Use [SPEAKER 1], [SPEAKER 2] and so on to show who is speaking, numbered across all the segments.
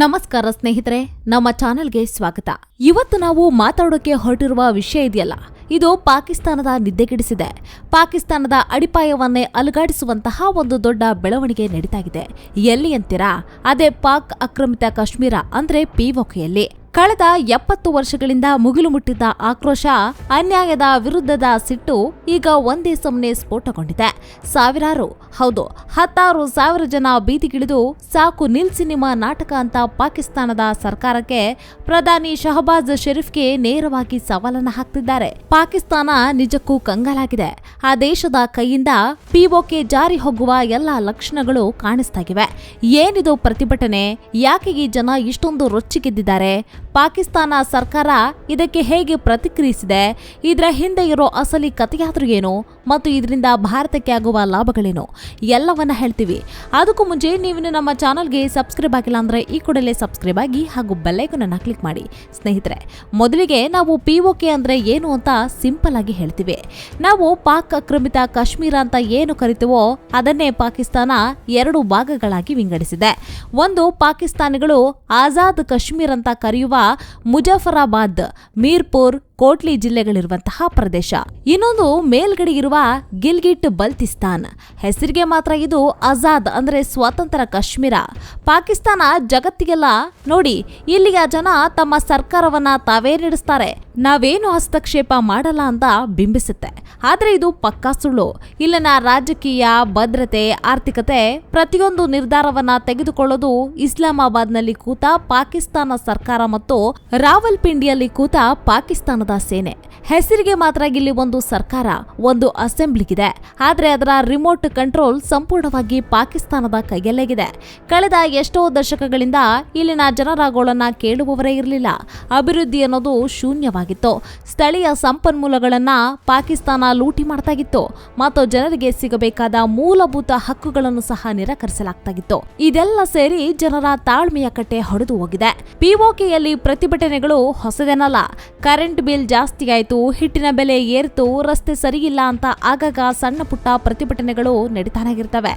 [SPEAKER 1] ನಮಸ್ಕಾರ ಸ್ನೇಹಿತರೆ, ನಮ್ಮ ಚಾನೆಲ್ಗೆ ಸ್ವಾಗತ. ಇವತ್ತು ನಾವು ಮಾತಾಡೋಕೆ ಹೊರಟಿರುವ ವಿಷಯ ಇದೆಯಲ್ಲ, ಇದು ಪಾಕಿಸ್ತಾನದ ನಿದ್ದೆಗೆಡಿಸಿದೆ. ಪಾಕಿಸ್ತಾನದ ಅಡಿಪಾಯವನ್ನೇ ಅಲುಗಾಡಿಸುವಂತಹ ಒಂದು ದೊಡ್ಡ ಬೆಳವಣಿಗೆ ನಡೀತಾಗಿದೆ. ಎಲ್ಲಿ ಅಂತೀರಾ? ಅದೇ ಪಾಕ್ ಆಕ್ರಮಿತ ಕಾಶ್ಮೀರ, ಅಂದ್ರೆ ಪಿಒಕೆಯಲ್ಲಿ ಕಳೆದ ಎಪ್ಪತ್ತು ವರ್ಷಗಳಿಂದ ಮುಗಿಲು ಮುಟ್ಟಿದ್ದ ಆಕ್ರೋಶ ಅನ್ಯಾಯದ ವಿರುದ್ಧದ ಸಿಟ್ಟು ಈಗ ಒಂದೇ ಸಮನೆ ಸ್ಫೋಟಗೊಂಡಿದೆ. ಸಾವಿರಾರು, ಹೌದು, ಹತ್ತಾರು ಸಾವಿರ ಜನ ಬೀದಿಗಿಳಿದು ಸಾಕು ನಿಲ್ಸಿ ನಿಮ್ಮ ನಾಟಕ ಅಂತ ಪಾಕಿಸ್ತಾನದ ಸರ್ಕಾರಕ್ಕೆ ಪ್ರಧಾನಿ ಶಹಬಾಜ್ ಶರೀಫ್ಗೆ ನೇರವಾಗಿ ಸವಾಲನ್ನು ಹಾಕ್ತಿದ್ದಾರೆ. ಪಾಕಿಸ್ತಾನ ನಿಜಕ್ಕೂ ಕಂಗಾಲಾಗಿದೆ. ಆ ದೇಶದ ಕೈಯಿಂದ ಪಿಒಕೆ ಜಾರಿ ಹೋಗುವ ಎಲ್ಲ ಲಕ್ಷಣಗಳು ಕಾಣಿಸ್ತಾಗಿವೆ ಏನಿದು ಪ್ರತಿಭಟನೆ? ಯಾಕೆ ಈ ಜನ ಇಷ್ಟೊಂದು ರೊಚ್ಚಿಗೆದ್ದಿದ್ದಾರೆ? ಪಾಕಿಸ್ತಾನ ಸರ್ಕಾರ ಇದಕ್ಕೆ ಹೇಗೆ ಪ್ರತಿಕ್ರಿಯಿಸಿದೆ? ಇದರ ಹಿಂದೆ ಇರೋ ಅಸಲಿ ಕಥೆಯಾದ್ರೂ ಏನು? ಮತ್ತು ಇದರಿಂದ ಭಾರತಕ್ಕೆ ಆಗುವ ಲಾಭಗಳೇನು? ಎಲ್ಲವನ್ನ ಹೇಳ್ತೀವಿ. ಅದಕ್ಕೂ ಮುಂಚೆ ನೀವು ನಮ್ಮ ಚಾನಲ್ಗೆ ಸಬ್ಸ್ಕ್ರೈಬ್ ಆಗಿಲ್ಲ ಅಂದರೆ ಈ ಕೂಡಲೇ ಸಬ್ಸ್ಕ್ರೈಬ್ ಆಗಿ ಹಾಗೂ ಬೆಲ್ಲೈಕನನ್ನು ಕ್ಲಿಕ್ ಮಾಡಿ. ಸ್ನೇಹಿತರೆ, ಮೊದಲಿಗೆ ನಾವು ಪಿ ಕೆ ಅಂದರೆ ಏನು ಅಂತ ಸಿಂಪಲ್ ಆಗಿ ಹೇಳ್ತೀವಿ. ನಾವು ಪಾಕ್ ಆಕ್ರಮಿತ ಕಾಶ್ಮೀರ ಅಂತ ಏನು ಕರಿತೀವೋ ಅದನ್ನೇ ಪಾಕಿಸ್ತಾನ ಎರಡು ಭಾಗಗಳಾಗಿ ವಿಂಗಡಿಸಿದೆ. ಒಂದು, ಪಾಕಿಸ್ತಾನಿಗಳು ಆಜಾದ್ ಕಾಶ್ಮೀರ್ ಅಂತ ಕರೆಯುವ ಮುಜಫರಾಬಾದ್ ಮೀರ್ಪುರ್ ಕೋಟ್ಲಿ ಜಿಲ್ಲೆಗಳಿರುವಂತಹ ಪ್ರದೇಶ. ಇನ್ನೊಂದು ಮೇಲ್ಗಡೆ ಇರುವ ಗಿಲ್ಗಿಟ್ ಬಲ್ತಿಸ್ತಾನ್. ಹೆಸರಿಗೆ ಮಾತ್ರ ಇದು ಆಜಾದ್ ಅಂದ್ರೆ ಸ್ವತಂತ್ರ ಕಾಶ್ಮೀರ. ಪಾಕಿಸ್ತಾನ ಜಗತ್ತಿಗೆಲ್ಲ ನೋಡಿ, ಇಲ್ಲಿಯ ಜನ ತಮ್ಮ ಸರ್ಕಾರವನ್ನ ತಾವೇ ನಡೆಸ್ತಾರೆ. ನಾವೇನು ಹಸ್ತಕ್ಷೇಪ ಮಾಡಲ್ಲ ಅಂತ ಬಿಂಬಿಸುತ್ತೆ. ಆದ್ರೆ ಇದು ಪಕ್ಕಾ ಸುಳ್ಳು. ಇಲ್ಲಿನ ರಾಜಕೀಯ, ಭದ್ರತೆ, ಆರ್ಥಿಕತೆ ಪ್ರತಿಯೊಂದು ನಿರ್ಧಾರವನ್ನ ತೆಗೆದುಕೊಳ್ಳೋದು ಇಸ್ಲಾಮಾಬಾದ್ನಲ್ಲಿ ಕೂತ ಪಾಕಿಸ್ತಾನ ಸರ್ಕಾರ ಮತ್ತು ರಾವಲ್ಪಿಂಡಿಯಲ್ಲಿ ಕೂತ ಪಾಕಿಸ್ತಾನದ ಸೇನೆ. ಹೆಸರಿಗೆ ಮಾತ್ರ ಇಲ್ಲಿ ಒಂದು ಸರ್ಕಾರ, ಒಂದು ಅಸೆಂಬ್ಲಿಗಿದೆ. ಆದರೆ ಅದರ ರಿಮೋಟ್ ಕಂಟ್ರೋಲ್ ಸಂಪೂರ್ಣವಾಗಿ ಪಾಕಿಸ್ತಾನದ ಕೈಯಲ್ಲೇಗಿದೆ. ಕಳೆದ ಎಷ್ಟೋ ದಶಕಗಳಿಂದ ಇಲ್ಲಿನ ಜನರ ಗೋಳನ್ನ ಕೇಳುವವರೇ ಇರಲಿಲ್ಲ. ಅಭಿವೃದ್ಧಿ ಅನ್ನೋದು ಶೂನ್ಯವಾಗಿತ್ತು. ಸ್ಥಳೀಯ ಸಂಪನ್ಮೂಲಗಳನ್ನ ಪಾಕಿಸ್ತಾನ ಲೂಟಿ ಮಾಡ್ತಾಗಿತ್ತು. ಮತ್ತು ಜನರಿಗೆ ಸಿಗಬೇಕಾದ ಮೂಲಭೂತ ಹಕ್ಕುಗಳನ್ನು ಸಹ ನಿರಾಕರಿಸಲಾಗ್ತಾಗಿತ್ತು. ಇದೆಲ್ಲ ಸೇರಿ ಜನರ ತಾಳ್ಮೆಯ ಕಟ್ಟೆ ಹೊಡೆದು ಹೋಗಿದೆ. ಪಿಒಕೆಯಲ್ಲಿ ಪ್ರತಿಭಟನೆಗಳು ಹೊಸದೇನಲ್ಲ. ಕರೆಂಟ್ ಬಿಲ್ ಜಾಸ್ತಿ ಆಯಿತು, ಹಿಟ್ಟಿನ ಬೆಲೆ ಏರ್ತು, ರಸ್ತೆ ಸರಿಯಿಲ್ಲ ಅಂತ ಆಗಾಗ ಸಣ್ಣ ಪುಟ್ಟ ಪ್ರತಿಭಟನೆಗಳು ನಡೀತಾನೆ ಇರ್ತವೆ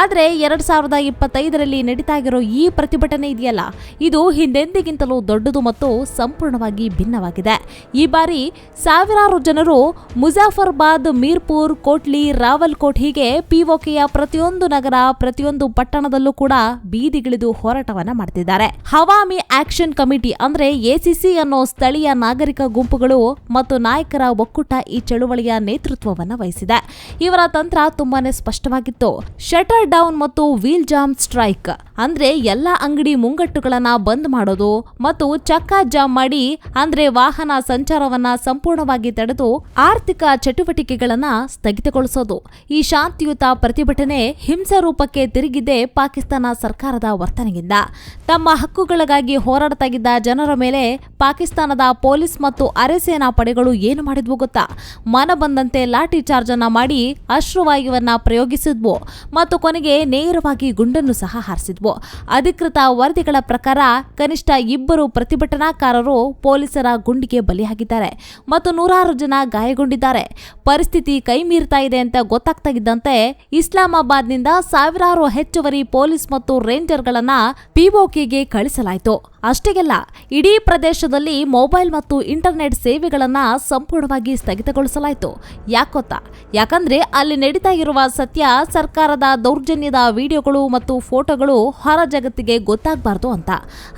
[SPEAKER 1] ಆದ್ರೆ ಎರಡ್ ಸಾವಿರದ ಇಪ್ಪತ್ತೈದರಲ್ಲಿ ನಡೀತಾ ಇರೋ ಈ ಪ್ರತಿಭಟನೆ ಇದೆಯಲ್ಲ? ಇದು ಹಿಂದೆಂದಿಗಿಂತಲೂ ದೊಡ್ಡದು ಮತ್ತು ಸಂಪೂರ್ಣವಾಗಿ ಭಿನ್ನವಾಗಿದೆ. ಈ ಬಾರಿ ಸಾವಿರಾರು ಜನರು ಮುಜಾಫರ್ಬಾದ್, ಮೀರ್ಪುರ್, ಕೋಟ್ಲಿ, ರಾವಲ್ಕೋಟ್ ಹೀಗೆ ಪಿಒಕೆಯ ಪ್ರತಿಯೊಂದು ನಗರ, ಪ್ರತಿಯೊಂದು ಪಟ್ಟಣದಲ್ಲೂ ಕೂಡ ಬೀದಿಗಿಳಿದು ಹೋರಾಟವನ್ನ ಮಾಡ್ತಿದ್ದಾರೆ. ಹವಾಮಿ ಆಕ್ಷನ್ ಕಮಿಟಿ ಅಂದ್ರೆ ಎಸಿಸಿ ಅನ್ನೋ ಸ್ಥಳೀಯ ನಾಗರಿಕ ಗುಂಪುಗಳು ಮತ್ತು ನಾಯಕರ ಒಕ್ಕೂಟ ಈ ಚಳುವಳಿಯ ನೇತೃತ್ವವನ್ನು ವಹಿಸಿದೆ. ಇವರ ತಂತ್ರ ತುಂಬಾನೇ ಸ್ಪಷ್ಟವಾಗಿತ್ತು. ಶಟರ್ ಡೌನ್ ಮತ್ತು ವೀಲ್ ಜಾಮ್ ಸ್ಟ್ರೈಕ್ ಅಂದ್ರೆ ಎಲ್ಲ ಅಂಗಡಿ ಮುಂಗಟ್ಟುಗಳನ್ನ ಬಂದ್ ಮಾಡೋದು ಮತ್ತು ಚಕ್ಕ ಜಾಮ್ ಮಾಡಿ ಅಂದ್ರೆ ವಾಹನ ಸಂಚಾರವನ್ನ ಸಂಪೂರ್ಣವಾಗಿ ತಡೆದು ಆರ್ಥಿಕ ಚಟುವಟಿಕೆಗಳನ್ನ ಸ್ಥಗಿತಗೊಳಿಸೋದು. ಈ ಶಾಂತಿಯುತ ಪ್ರತಿಭಟನೆ ಹಿಂಸಾ ರೂಪಕ್ಕೆ ತಿರುಗಿದೆ ಪಾಕಿಸ್ತಾನ ಸರ್ಕಾರದ ವರ್ತನೆಯಿಂದ. ತಮ್ಮ ಹಕ್ಕುಗಳಿಗಾಗಿ ಹೋರಾಡತಾಗಿದ್ದ ಜನರ ಮೇಲೆ ಪಾಕಿಸ್ತಾನದ ಪೊಲೀಸ್ ಮತ್ತು ಅರೆಸೇನಾ ಪಡೆಗಳು ಏನು ಮಾಡಿದ್ವು ಗೊತ್ತಾ? ಮನ ಬಂದಂತೆ ಲಾಠಿ ಚಾರ್ಜ್ ಅನ್ನ ಮಾಡಿ ಅಶ್ರುವಾಯುವನ್ನ ಪ್ರಯೋಗಿಸಿದ್ವು ಮತ್ತು ಕೊನೆಗೆ ನೇರವಾಗಿ ಗುಂಡನ್ನು ಸಹ ಹಾರಿಸಿದ್ವು. ಅಧಿಕೃತ ವರದಿಗಳ ಪ್ರಕಾರ ಕನಿಷ್ಠ ಇಬ್ಬರು ಪ್ರತಿಭಟನಾಕಾರರು ಪೊಲೀಸರ ಗುಂಡಿಗೆ ಬಲಿಯಾಗಿದ್ದಾರೆ ಮತ್ತು ನೂರಾರು ಜನ ಗಾಯಗೊಂಡಿದ್ದಾರೆ. ಪರಿಸ್ಥಿತಿ ಕೈ ಮೀರ್ತಾ ಇದೆ ಅಂತ ಗೊತ್ತಾಗ್ತಾಗಿದ್ದಂತೆ ಇಸ್ಲಾಮಾಬಾದ್ನಿಂದ ಸಾವಿರಾರು ಹೆಚ್ಚುವರಿ ಪೊಲೀಸ್ ಮತ್ತು ರೇಂಜರ್ಗಳನ್ನ ಪಿಒಕೆಗೆ ಕಳಿಸಲಾಯಿತು. ಅಷ್ಟೇಗೆಲ್ಲ, ಇಡೀ ಪ್ರದೇಶದಲ್ಲಿ ಮೊಬೈಲ್ ಮತ್ತು ಇಂಟರ್ನೆಟ್ ಸೇವೆಗಳನ್ನು ಸಂಪೂರ್ಣವಾಗಿ ಸ್ಥಗಿತಗೊಳಿಸಲಾಯಿತು. ಯಾಕೊತ್ತಾ ಯಾಕಂದ್ರೆ ಅಲ್ಲಿ ನಡೀತಾ ಇರುವ ಸತ್ಯ, ಸರ್ಕಾರದ ದೌರ್ಜನ್ಯದ ವಿಡಿಯೋಗಳು ಮತ್ತು ಫೋಟೋಗಳು ಹೊರ ಜಗತ್ತಿಗೆ ಗೊತ್ತಾಗಬಾರ್ದು ಅಂತ.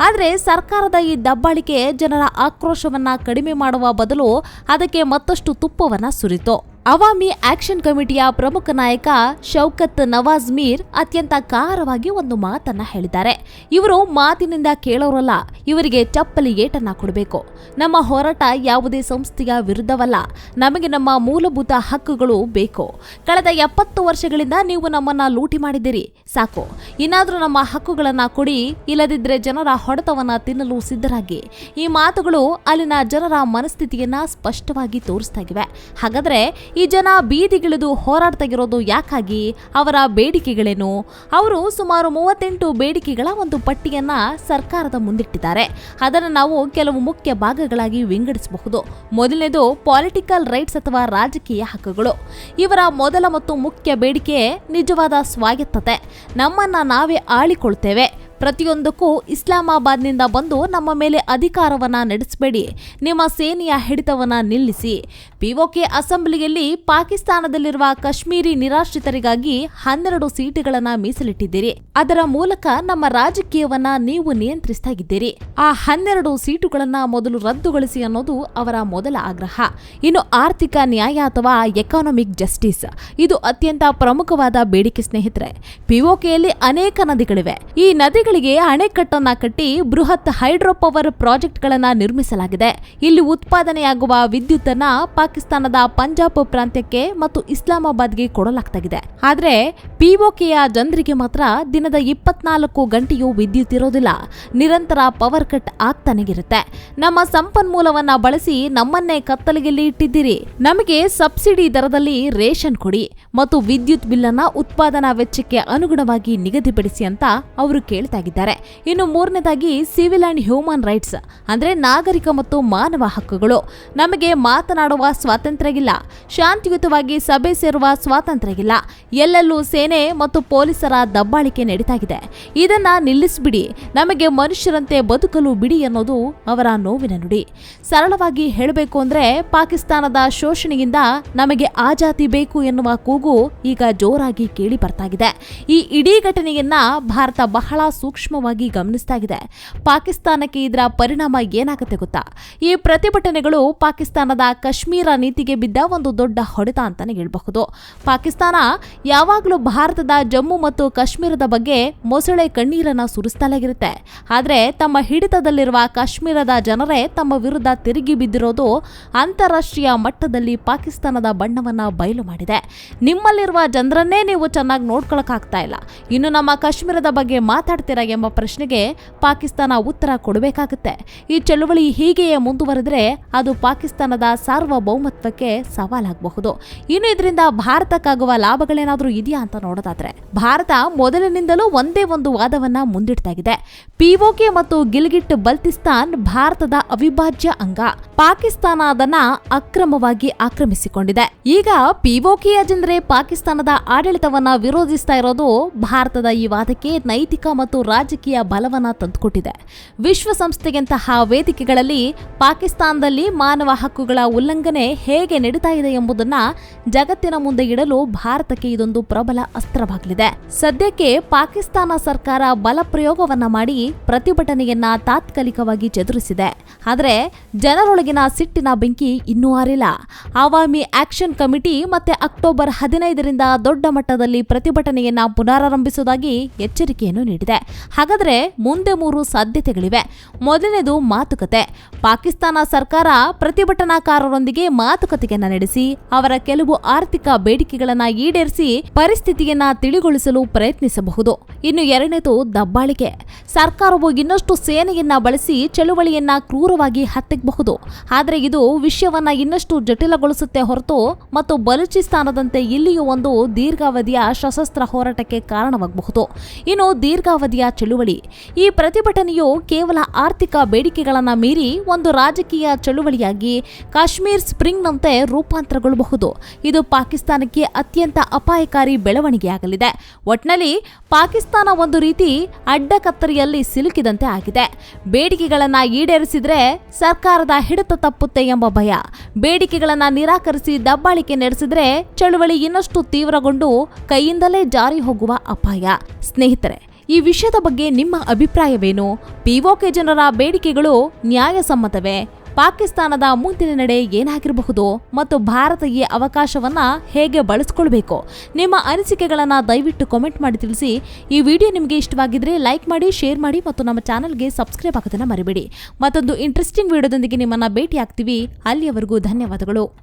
[SPEAKER 1] ಆದರೆ ಸರ್ಕಾರದ ಈ ದಬ್ಬಾಳಿಕೆ ಜನರ ಆಕ್ರೋಶವನ್ನು ಕಡಿಮೆ ಮಾಡುವ ಬದಲು ಅದಕ್ಕೆ ಮತ್ತಷ್ಟು ತುಪ್ಪವನ್ನು ಸುರಿತು. ಅವಾಮಿ ಆಕ್ಷನ್ ಕಮಿಟಿಯ ಪ್ರಮುಖ ನಾಯಕ ಶೌಕತ್ ನವಾಜ್ ಮೀರ್ ಅತ್ಯಂತ ಕಾರವಾಗಿ ಒಂದು ಮಾತನ್ನ ಹೇಳಿದ್ದಾರೆ. ಇವರು ಮಾತಿನಿಂದ ಕೇಳೋರಲ್ಲ, ಇವರಿಗೆ ಚಪ್ಪಲಿ ಏಟನ್ನ ಕೊಡಬೇಕು. ನಮ್ಮ ಹೋರಾಟ ಯಾವುದೇ ಸಂಸ್ಥೆಯ ವಿರುದ್ಧವಲ್ಲ, ನಮಗೆ ನಮ್ಮ ಮೂಲಭೂತ ಹಕ್ಕುಗಳು ಬೇಕು. ಕಳೆದ ಎಪ್ಪತ್ತು ವರ್ಷಗಳಿಂದ ನೀವು ನಮ್ಮನ್ನ ಲೂಟಿ ಮಾಡಿದ್ದೀರಿ, ಸಾಕು. ಇನ್ನಾದರೂ ನಮ್ಮ ಹಕ್ಕುಗಳನ್ನ ಕೊಡಿ, ಇಲ್ಲದಿದ್ರೆ ಜನರ ಹೊಡೆತವನ್ನ ತಿನ್ನಲು ಸಿದ್ಧರಾಗಿ. ಈ ಮಾತುಗಳು ಅಲ್ಲಿನ ಜನರ ಮನಸ್ಥಿತಿಯನ್ನ ಸ್ಪಷ್ಟವಾಗಿ ತೋರಿಸ್ತಾ ಇವೆ. ಹಾಗಾದ್ರೆ ಈ ಜನ ಬೀದಿಗಿಳಿದು ಹೋರಾಡ್ತಾಗಿರೋದು ಯಾಕಾಗಿ? ಅವರ ಬೇಡಿಕೆಗಳೇನು? ಅವರು ಸುಮಾರು ಮೂವತ್ತೆಂಟು ಬೇಡಿಕೆಗಳ ಒಂದು ಪಟ್ಟಿಯನ್ನ ಸರ್ಕಾರದ ಮುಂದಿಟ್ಟಿದ್ದಾರೆ. ಅದನ್ನು ನಾವು ಕೆಲವು ಮುಖ್ಯ ಭಾಗಗಳಾಗಿ ವಿಂಗಡಿಸಬಹುದು. ಮೊದಲನೇದು ಪಾಲಿಟಿಕಲ್ ರೈಟ್ಸ್ ಅಥವಾ ರಾಜಕೀಯ ಹಕ್ಕುಗಳು. ಇವರ ಮೊದಲ ಮತ್ತು ಮುಖ್ಯ ಬೇಡಿಕೆ ನಿಜವಾದ ಸ್ವಾಯತ್ತತೆ. ನಮ್ಮನ್ನ ನಾವೇ ಆಳಿಕೊಳ್ತೇವೆ. ಪ್ರತಿಯೊಂದಕ್ಕೂ ಇಸ್ಲಾಮಾಬಾದ್ನಿಂದ ಬಂದು ನಮ್ಮ ಮೇಲೆ ಅಧಿಕಾರವನ್ನ ನಡೆಸಬೇಡಿ. ನಿಮ್ಮ ಸೇನೆಯ ಹಿಡಿತವನ್ನ ನಿಲ್ಲಿಸಿ. ಪಿಒಕೆ ಅಸೆಂಬ್ಲಿಯಲ್ಲಿ ಪಾಕಿಸ್ತಾನದಲ್ಲಿರುವ ಕಾಶ್ಮೀರಿ ನಿರಾಶ್ರಿತರಿಗಾಗಿ ಹನ್ನೆರಡು ಸೀಟುಗಳನ್ನು ಮೀಸಲಿಟ್ಟಿದ್ದೀರಿ. ಅದರ ಮೂಲಕ ನಮ್ಮ ರಾಜಕೀಯವನ್ನ ನೀವು ನಿಯಂತ್ರಿಸ್ತಾ ಆ ಹನ್ನೆರಡು ಸೀಟುಗಳನ್ನ ಮೊದಲು ರದ್ದುಗೊಳಿಸಿ ಅನ್ನೋದು ಅವರ ಮೊದಲ ಆಗ್ರಹ. ಇನ್ನು ಆರ್ಥಿಕ ನ್ಯಾಯ ಅಥವಾ ಎಕಾನಮಿಕ್ ಜಸ್ಟಿಸ್, ಇದು ಅತ್ಯಂತ ಪ್ರಮುಖವಾದ ಬೇಡಿಕೆ ಸ್ನೇಹಿತರೆ. ಪಿಒಕೆಯಲ್ಲಿ ಅನೇಕ ನದಿಗಳಿವೆ. ಈ ನದಿಗಳಿಗೆ ಅಣೆಕಟ್ಟನ್ನ ಕಟ್ಟಿ ಬೃಹತ್ ಹೈಡ್ರೋ ಪವರ್ ಪ್ರಾಜೆಕ್ಟ್ಗಳನ್ನ ನಿರ್ಮಿಸಲಾಗಿದೆ. ಇಲ್ಲಿ ಉತ್ಪಾದನೆಯಾಗುವ ವಿದ್ಯುತ್ತನ್ನ ಪಾಕಿಸ್ತಾನದ ಪಂಜಾಬ್ ಪ್ರಾಂತ್ಯಕ್ಕೆ ಮತ್ತು ಇಸ್ಲಾಮಾಬಾದ್ಗೆ ಕೊಡಲಾಗ್ತಾಗಿದೆ. ಆದ್ರೆ ಪಿಒಕೆಯ ಜನರಿಗೆ ಮಾತ್ರ ದಿನದ ಇಪ್ಪತ್ನಾಲ್ಕು ಗಂಟೆಯೂ ವಿದ್ಯುತ್ ಇರೋದಿಲ್ಲ. ನಿರಂತರ ಪವರ್ ಕಟ್ ಆಗ್ತಾನೆ ಇರುತ್ತೆ. ನಮ್ಮ ಸಂಪನ್ಮೂಲವನ್ನ ಬಳಸಿ ನಮ್ಮನ್ನೇ ಕತ್ತಲಿಗೆಲ್ಲಿ ಇಟ್ಟಿದ್ದೀರಿ. ನಮಗೆ ಸಬ್ಸಿಡಿ ದರದಲ್ಲಿ ರೇಷನ್ ಕೊಡಿ ಮತ್ತು ವಿದ್ಯುತ್ ಬಿಲ್ಲನ್ನ ಉತ್ಪಾದನಾ ವೆಚ್ಚಕ್ಕೆ ಅನುಗುಣವಾಗಿ ನಿಗದಿಪಡಿಸಿ ಅಂತ ಅವರು ಕೇಳ್ತಾ ಇದ್ದಾರೆ ಇನ್ನು ಮೂರನೇದಾಗಿ, ಸಿವಿಲ್ ಅಂಡ್ ಹ್ಯೂಮನ್ ರೈಟ್ಸ್, ಅಂದ್ರೆ ನಾಗರಿಕ ಮತ್ತು ಮಾನವ ಹಕ್ಕುಗಳು. ನಮಗೆ ಮಾತನಾಡುವ ಸ್ವಾತಂತ್ರ್ಯ ಇಲ್ಲ ಶಾಂತಿಯುತವಾಗಿ ಸಭೆ ಸೇರುವ ಸ್ವಾತಂತ್ರ್ಯ ಇಲ್ಲ ಎಲ್ಲೆಲ್ಲೂ ಸೇನೆ ಮತ್ತು ಪೊಲೀಸರ ದಬ್ಬಾಳಿಕೆ ನಡೀತಾಗಿದೆ. ಇದೆ ಇದನ್ನ ನಿಲ್ಲಿಸ್ಬಿಡಿ. ನಮಗೆ ಮನುಷ್ಯರಂತೆ ಬದುಕಲು ಬಿಡಿ ಅನ್ನೋದು ಅವರ ನೋವಿನ ನುಡಿ. ಸರಳವಾಗಿ ಹೇಳಬೇಕು ಅಂದ್ರೆ, ಪಾಕಿಸ್ತಾನದ ಶೋಷಣೆಯಿಂದ ನಮಗೆ ಆಜಾತಿ ಬೇಕು ಎನ್ನುವ ಕೂಗು ಈಗ ಜೋರಾಗಿ ಕೇಳಿ ಬರ್ತಾಗಿದೆ. ಈ ಇಡೀ ಘಟನೆಯನ್ನ ಭಾರತ ಬಹಳ ಸೂಕ್ಷ್ಮವಾಗಿ ಗಮನಿಸ್ತಾ ಇದೆ. ಪಾಕಿಸ್ತಾನಕ್ಕೆ ಇದರ ಪರಿಣಾಮ ಏನಾಗುತ್ತೆ ಗೊತ್ತಾ? ಈ ಪ್ರತಿಭಟನೆಗಳು ಪಾಕಿಸ್ತಾನದ ಕಾಶ್ಮೀರ ನೀತಿಗೆ ಬಿದ್ದ ಒಂದು ದೊಡ್ಡ ಹೊಡೆತ ಅಂತಾನೆ ಹೇಳಬಹುದು. ಪಾಕಿಸ್ತಾನ ಯಾವಾಗಲೂ ಭಾರತದ ಜಮ್ಮು ಮತ್ತು ಕಾಶ್ಮೀರದ ಬಗ್ಗೆ ಮೊಸಳೆ ಕಣ್ಣೀರನ್ನ ಸುರಿಸ್ತಲೇ ಆದರೆ ಆದ್ರೆ ತಮ್ಮ ಹಿಡಿತದಲ್ಲಿರುವ ಕಾಶ್ಮೀರದ ಜನರೇ ತಮ್ಮ ವಿರುದ್ಧ ತಿರುಗಿ ಬಿದ್ದಿರೋದು ಅಂತಾರಾಷ್ಟ್ರೀಯ ಮಟ್ಟದಲ್ಲಿ ಪಾಕಿಸ್ತಾನದ ಬಣ್ಣವನ್ನ ಬಯಲು ಮಾಡಿದೆ. ನಿಮ್ಮಲ್ಲಿರುವ ಜನರನ್ನೇ ನೀವು ಚೆನ್ನಾಗಿ ನೋಡ್ಕೊಳಕ್ಕಾಗ್ತಾ ಇಲ್ಲ. ಇನ್ನು ನಮ್ಮ ಕಾಶ್ಮೀರದ ಬಗ್ಗೆ ಮಾತಾಡ್ತೀರಾ? ಎಂಬ ಪ್ರಶ್ನೆಗೆ ಪಾಕಿಸ್ತಾನ ಉತ್ತರ ಕೊಡಬೇಕಾಗುತ್ತೆ. ಈ ಚಳುವಳಿ ಹೀಗೆಯೇ ಮುಂದುವರೆದ್ರೆ ಅದು ಪಾಕಿಸ್ತಾನದ ಸಾರ್ವಭೌಮತ್ವಕ್ಕೆ ಸವಾಲಾಗಬಹುದು. ಇನ್ನು ಇದರಿಂದ ಭಾರತಕ್ಕಾಗುವ ಲಾಭಗಳೇನಾದರೂ ಇದೆಯಾ ಅಂತ ನೋಡೋದಾದ್ರೆ, ಭಾರತ ಮೊದಲಿನಿಂದಲೂ ಒಂದೇ ಒಂದು ವಾದವನ್ನ ಮುಂದಿಡ್ತಾ ಇದೆ ಪಿಒಕೆ ಮತ್ತು ಗಿಲ್ಗಿಟ್ ಬಲ್ತಿಸ್ತಾನ್ ಭಾರತದ ಅವಿಭಾಜ್ಯ ಅಂಗ. ಪಾಕಿಸ್ತಾನ ಅದನ್ನ ಅಕ್ರಮವಾಗಿ ಆಕ್ರಮಿಸಿಕೊಂಡಿದೆ. ಈಗ ಪಿಒಕೆಯ ಜನರೇ ಪಾಕಿಸ್ತಾನದ ಆಡಳಿತವನ್ನ ವಿರೋಧಿಸ್ತಾ ಇರೋದು ಭಾರತದ ಈ ವಾದಕ್ಕೆ ನೈತಿಕ ಮತ್ತು ರಾಜಕೀಯ ಬಲವನ್ನ ತಂದುಕೊಟ್ಟಿದೆ. ವಿಶ್ವಸಂಸ್ಥೆಗಿಂತಹ ವೇದಿಕೆಗಳಲ್ಲಿ ಪಾಕಿಸ್ತಾನದಲ್ಲಿ ಮಾನವ ಹಕ್ಕುಗಳ ಉಲ್ಲಂಘನೆ ಹೇಗೆ ನಡೀತಾ ಇದೆ ಎಂಬುದನ್ನ ಜಗತ್ತಿನ ಮುಂದೆ ಇಡಲು ಭಾರತಕ್ಕೆ ಇದೊಂದು ಪ್ರಬಲ ಅಸ್ತ್ರವಾಗಲಿದೆ. ಸದ್ಯಕ್ಕೆ ಪಾಕಿಸ್ತಾನ ಸರ್ಕಾರ ಬಲ ಪ್ರಯೋಗವನ್ನ ಮಾಡಿ ಪ್ರತಿಭಟನೆಯನ್ನ ತಾತ್ಕಾಲಿಕವಾಗಿ ಚದುರಿಸಿದೆ. ಆದರೆ ಜನರೊಳಗಿನ ಸಿಟ್ಟಿನ ಬೆಂಕಿ ಇನ್ನೂ ಆರಿಲ್ಲ. ಆವಾಮಿ ಆಕ್ಷನ್ ಕಮಿಟಿ ಮತ್ತೆ ಅಕ್ಟೋಬರ್ ಹದಿನೈದರಿಂದ ದೊಡ್ಡ ಮಟ್ಟದಲ್ಲಿ ಪ್ರತಿಭಟನೆಯನ್ನ ಪುನರಾರಂಭಿಸುವುದಾಗಿ ಎಚ್ಚರಿಕೆಯನ್ನು ನೀಡಿದೆ. ಹಾಗಾದ್ರೆ ಮುಂದೆ ಮೂರು ಸಾಧ್ಯತೆಗಳಿವೆ. ಮೊದಲನೇದು ಮಾತುಕತೆ. ಪಾಕಿಸ್ತಾನ ಸರ್ಕಾರ ಪ್ರತಿಭಟನಾಕಾರರೊಂದಿಗೆ ಮಾತುಕತೆಯನ್ನ ನಡೆಸಿ, ಅವರ ಕೆಲವು ಆರ್ಥಿಕ ಬೇಡಿಕೆಗಳನ್ನು ಈಡೇರಿಸಿ ಪರಿಸ್ಥಿತಿಯನ್ನ ತಿಳಿಗೊಳಿಸಲು ಪ್ರಯತ್ನಿಸಬಹುದು. ಇನ್ನು ಎರಡನೇದು ದಬ್ಬಾಳಿಕೆ. ಸರ್ಕಾರವು ಇನ್ನಷ್ಟು ಸೇನೆಯನ್ನ ಬಳಸಿ ಚಳುವಳಿಯನ್ನ ಕ್ರೂರವಾಗಿ ಹತ್ತಿಕ್ಕಬಹುದು ಆದರೆ ಇದು ವಿಷಯವನ್ನ ಇನ್ನಷ್ಟು ಜಟಿಲಗೊಳಿಸುತ್ತೆ ಹೊರತು ಮತ್ತು ಬಲೂಚಿಸ್ತಾನದಂತೆ ಇಲ್ಲಿಯೂ ಒಂದು ದೀರ್ಘಾವಧಿಯ ಸಶಸ್ತ್ರ ಹೋರಾಟಕ್ಕೆ ಕಾರಣವಾಗಬಹುದು. ಇನ್ನು ಚಳುವಳಿ. ಈ ಪ್ರತಿಭಟನೆಯು ಕೇವಲ ಆರ್ಥಿಕ ಬೇಡಿಕೆಗಳನ್ನು ಮೀರಿ ಒಂದು ರಾಜಕೀಯ ಚಳುವಳಿಯಾಗಿ ಕಾಶ್ಮೀರ್ ಸ್ಪ್ರಿಂಗ್ನಂತೆ ರೂಪಾಂತರಗೊಳ್ಳಬಹುದು. ಇದು ಪಾಕಿಸ್ತಾನಕ್ಕೆ ಅತ್ಯಂತ ಅಪಾಯಕಾರಿ ಬೆಳವಣಿಗೆಯಾಗಲಿದೆ. ಒಟ್ನಲ್ಲಿ ಪಾಕಿಸ್ತಾನ ಒಂದು ರೀತಿ ಅಡ್ಡಕತ್ತರಿಯಲ್ಲಿ ಸಿಲುಕಿದಂತೆ ಆಗಿದೆ. ಬೇಡಿಕೆಗಳನ್ನು ಈಡೇರಿಸಿದರೆ ಸರ್ಕಾರದ ಹಿಡಿತ ತಪ್ಪುತ್ತೆ ಎಂಬ ಭಯ. ಬೇಡಿಕೆಗಳನ್ನು ನಿರಾಕರಿಸಿ ದಬ್ಬಾಳಿಕೆ ನಡೆಸಿದರೆ ಚಳುವಳಿ ಇನ್ನಷ್ಟು ತೀವ್ರಗೊಂಡು ಕೈಯಿಂದಲೇ ಜಾರಿ ಹೋಗುವ ಅಪಾಯ. ಸ್ನೇಹಿತರೆ ಈ ವಿಷಯದ ಬಗ್ಗೆ ನಿಮ್ಮ ಅಭಿಪ್ರಾಯವೇನು? ಪಿಒಕೆ ಜನರ ಬೇಡಿಕೆಗಳು ನ್ಯಾಯಸಮ್ಮತವೇ? ಪಾಕಿಸ್ತಾನದ ಮುಂದಿನ ನಡೆ ಏನಾಗಿರಬಹುದು? ಮತ್ತು ಭಾರತ ಈ ಅವಕಾಶವನ್ನು ಹೇಗೆ ಬಳಸ್ಕೊಳ್ಬೇಕು? ನಿಮ್ಮ ಅನಿಸಿಕೆಗಳನ್ನು ದಯವಿಟ್ಟು ಕಾಮೆಂಟ್ ಮಾಡಿ ತಿಳಿಸಿ. ಈ ವಿಡಿಯೋ ನಿಮಗೆ ಇಷ್ಟವಾಗಿದ್ರೆ ಲೈಕ್ ಮಾಡಿ ಶೇರ್ ಮಾಡಿ ಮತ್ತು ನಮ್ಮ ಚಾನಲ್ಗೆ ಸಬ್ಸ್ಕ್ರೈಬ್ ಆಗೋದನ್ನು ಮರಿಬೇಡಿ. ಮತ್ತೊಂದು ಇಂಟ್ರೆಸ್ಟಿಂಗ್ ವಿಡಿಯೋದೊಂದಿಗೆ ನಿಮ್ಮನ್ನು ಭೇಟಿ ಆಗ್ತೀವಿ ಅಲ್ಲಿಯವರೆಗೂ ಧನ್ಯವಾದಗಳು.